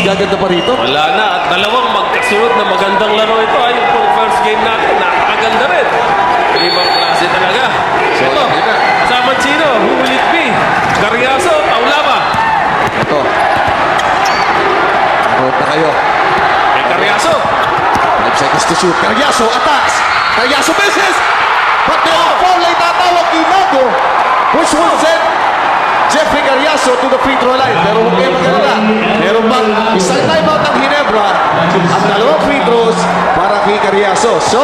mas gaganda pa rito. Wala na. At dalawang magkasunod na magandang laro ito. Ay, yung pong first game natin, napakaganda rin. Ibang klase talaga. So, ito, kasama sino? Who will it be? Carriazo, Taulaba. Ito. Manood na kayo. Kay Carriazo. 5 seconds to shoot. Carriaso attacks. Carriaso misses. But the foul ay tatawag Inago. Which will send Jeffrey Carriaso to the free throw line. Pero huwag kayo mag-alala pang isang timeout ng Hinebra at dalawang free throws para kay Carriaso. So,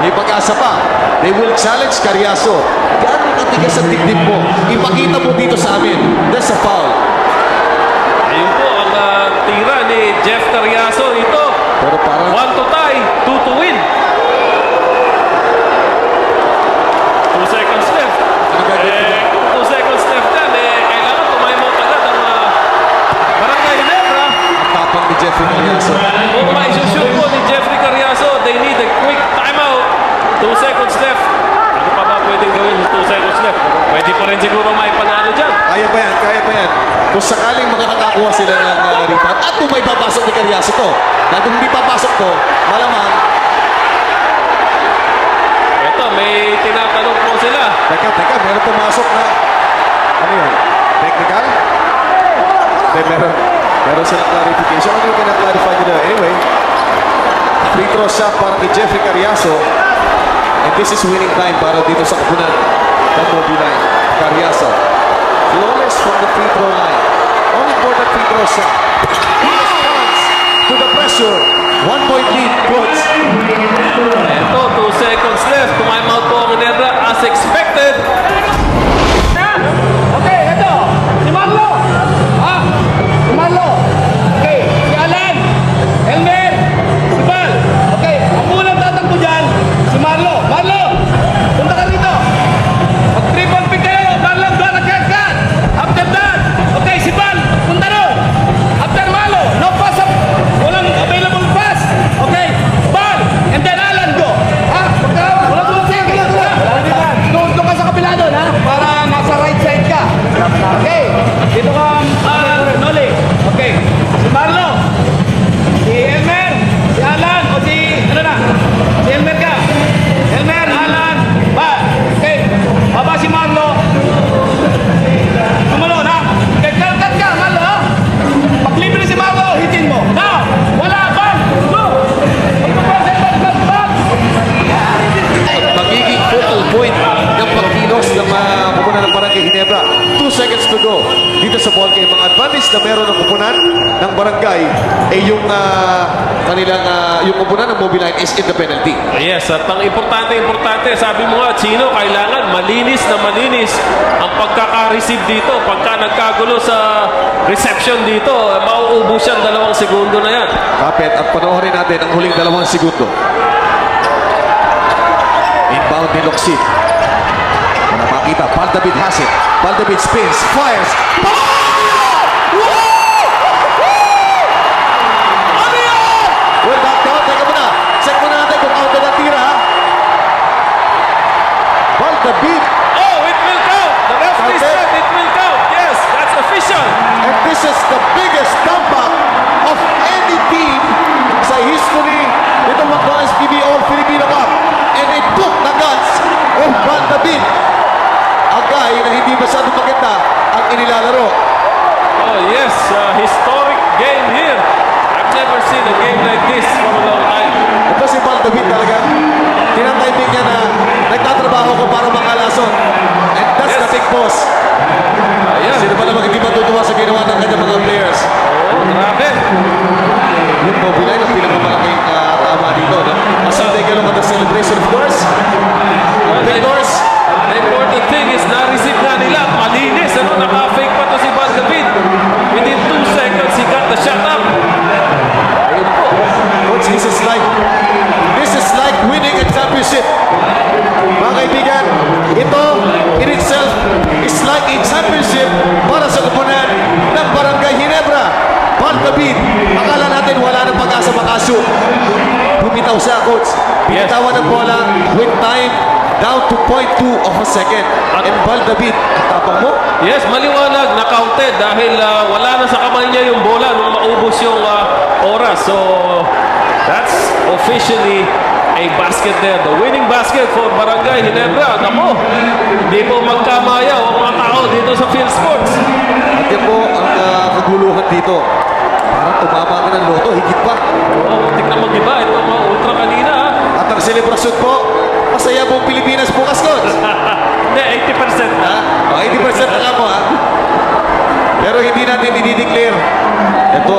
may pag-asa pa. They will challenge Carriaso. Gaano katigas ang dibdib mo? Ipakita mo dito sa amin. That's a foul. Ayun po ang uh, tira ni Jeff Carriaso dito. Pero parang... 1 to rin siguro may panalo dyan. Kaya pa yan, kaya pa yan. Kung sakaling makakakuha sila ng uh, rebound, at kung may papasok ni Carriaso to, dahil kung hindi papasok to, malamang, Ito, may tinatanong po sila. teka, teka, meron pumasok na, ano yun, technical? Hindi, meron, meron silang clarification. Ano yung kina-clarify nila? Anyway, free throw shot para kay Jeffrey Carriaso, and this is winning time para dito sa kapunan ng Mobile Carriaso. Flawless from the free throw line. All important free throw shot. He responds to the pressure. One point lead, coach. Ito, two seconds left. Tumimeout po ang as expected. Point ng pagkilos ng uh, kupunan ng Barangay Ginebra. Two seconds to go dito sa ball game. Ang advantage na meron ng kupunan ng Barangay ay yung uh, kanilang uh, yung kupunan ng Mobile Line is in the penalty. Yes, at ang importante-importante, sabi mo nga, Chino, kailangan malinis na malinis ang pagkaka-receive dito. Pagka nagkagulo sa reception dito, eh, mauubos yan dalawang segundo na yan. Kapit at panoorin natin ang huling dalawang segundo. Inbound ni Loksit. Para makita, Paldavid has it. Paldavid spins, fires. Ano yan? Well, back down. Teka muna. Check muna natin kung out na tira. ha? Paldavid. Oh, it will count! The referee said it will count! Yes, that's official! And this is the biggest comeback of any team sa history nitong McDonald's PB All Filipino Cup. And it took the guts of Van David. Ang guy na hindi masyadong maganda ang inilalaro. Oh, yes, uh, historic game here. I've never seen a game like this for a long time. Ito si Van David talaga. Tinatayping niya na nagtatrabaho ko para makalason. And that's the Yes. big boss. Makashoot. Bumitaw siya, coach. Yes. Binitawan ng bola with time down to 0.2 of a second. And Val David, ang tapang mo. Yes, maliwanag na counted dahil ah, wala na sa kamay niya yung bola nung maubos yung ah, oras. So, that's officially a basket there. The winning basket for Barangay Ginebra. Nako, hindi po magkamaya ang mga tao dito sa Field Sports. At yan po ang ah, kaguluhan dito. Parang ka ng loto, higit pa. Oh, tignan mo diba, ito mga ultra kanina. ah. At ang selebrasyon po, masaya po ang Pilipinas bukas, Coach. Hindi, 80% na. Ha? O, 80% na lang mo, ha? Pero hindi natin dinideclare. Ito